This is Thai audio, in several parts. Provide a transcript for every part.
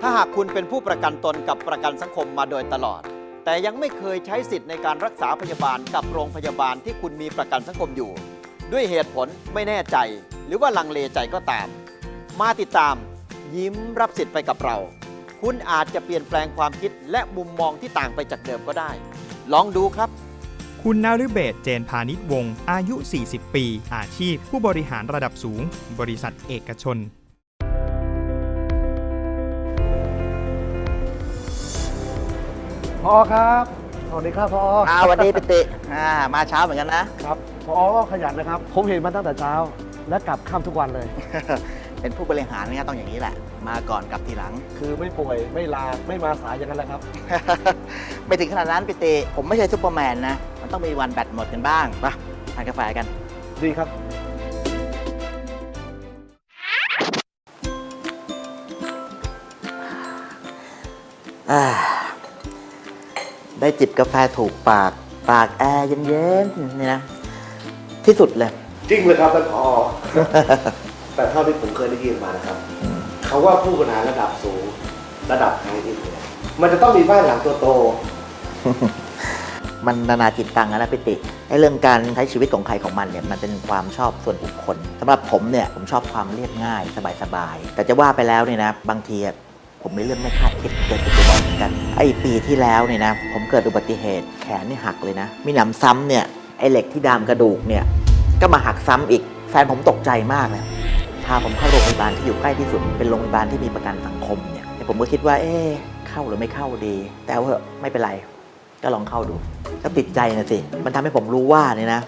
ถ้าหากคุณเป็นผู้ประกันตนกับประกันสังคมมาโดยตลอด แต่ยังไม่เคยใช้สิทธิ์ในการรักษาพยาบาลกับโรงพยาบาลที่คุณมีประกันสังคมอยู่ ด้วยเหตุผลไม่แน่ใจ หรือว่าลังเลใจก็ตาม มาติดตาม ยิ้มรับสิทธิ์ไปกับเรา คุณอาจจะเปลี่ยนแปลงความคิดและมุมมองที่ต่างไปจากเดิมก็ได้ ลองดูครับคุณนาฤเบศเจนพาณิชวงศ์อายุ 40 ปี อาชีพ ผู้บริหารระดับสูง บริษัทเอกชน พอครับ สวัสดีครับพออ่าวันนี้ปิติอ่ามาเช้าเหมือนกันนะครับพอก็ขยันนะครับ ผมเห็นมาตั้งแต่เช้า และกลับค่ำทุกวันเลย เป็นผู้บริหารเนี่ยต้องอย่างนี้แหละ มาก่อนกลับทีหลัง คือไม่ป่วยไม่ลาไม่มาสายอย่างนั้นแหละครับ ไม่ถึงขนาดนั้นปิติผมไม่ใช่ซูเปอร์แมนนะ มันต้องมีวันแบตหมดกันบ้างไปทานกาแฟกัน ดีครับ อ่า ได้จิบกาแฟถูกปาก ปากแอร์เย็นๆนี่นะ ที่สุดเลย จริงเลยครับท่านพอ แต่เท่าที่ผมเคยได้ยินมานะครับ เขาว่าผู้บริหารระดับสูง ระดับไฮเอ็นเนี่ยมันจะต้องมีบ้านหลังตัวโต มันนานาจิตตังอะนะปิติไอ้เรื่องการใช้ชีวิตของใครของมันเนี่ยมันเป็นความชอบส่วนบุคคลสำหรับผมเนี่ยผมชอบความเรียบง่ายสบายๆแต่จะว่าไปแล้วเนี่ยนะบางทีอะ ผมมีเรื่องไม่คาดคิดเกิดขึ้นบ่อยเหมือนกัน ไอ้ปีที่แล้วเนี่ยนะ ผมเกิดอุบัติเหตุแขนนี่หักเลยนะ มีหนำซ้ำเนี่ย ไอ้เหล็กที่ดามกระดูกเนี่ย ก็มาหักซ้ำอีก แฟนผมตกใจมากเลย พาผมเข้าโรงพยาบาลที่อยู่ใกล้ที่สุด เป็นโรงพยาบาลที่มีประกันสังคมเนี่ย แต่ผมก็คิดว่า เอ๊ะเข้าหรือไม่เข้าดี แต่ว่าเถอะไม่เป็นไร ก็ลองเข้าดู ก็ติดใจนะสิ มันทำให้ผมรู้ว่าเนี่ยนะ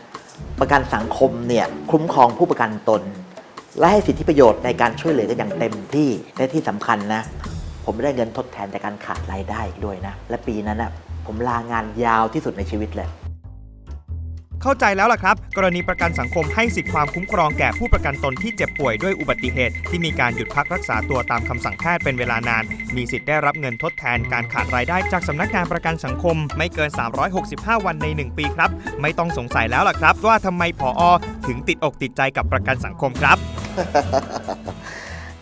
ประกันสังคมเนี่ยคุ้มครองผู้ประกันตนและให้สิทธิประโยชน์ในการช่วยเหลือกันอย่างเต็มที่และที่สำคัญนะ ผมได้เงินทดแทนจากการขาดรายได้อีกด้วยนะ และปีนั้นนะผมลางานยาวที่สุดในชีวิตเลย เข้าใจแล้วล่ะครับ กรณีประกันสังคมให้สิทธิความคุ้มครองแก่ผู้ประกันตนที่เจ็บป่วยด้วยอุบัติเหตุ ที่มีการหยุดพักรักษาตัวตามคำสั่งแพทย์เป็นเวลานาน มีสิทธิ์ได้รับเงินทดแทนการขาดรายได้จากสำนักงานประกันสังคม ไม่เกิน 365 วันใน 1 ปีครับ ไม่ต้องสงสัยแล้วล่ะครับ ว่าทำไมผอถึงติดอกติดใจกับประกันสังคมครับ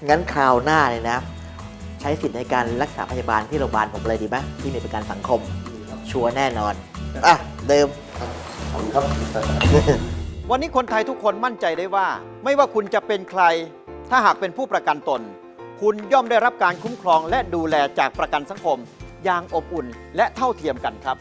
งั้นคราวหน้าเลยนะ ใช้สิทธิในการรักษาพยาบาลที่โรงพยาบาลผมเลยดีไหมที่มีประกันสังคม ชัวร์แน่นอน อะ เดิม ขอบคุณครับวันนี้คนไทยทุกคนมั่นใจได้ว่า ไม่ว่าคุณจะเป็นใคร ถ้าหากเป็นผู้ประกันตน คุณย่อมได้รับการคุ้มครองและดูแลจากประกันสังคม อย่างอบอุ่นและเท่าเทียมกันครับ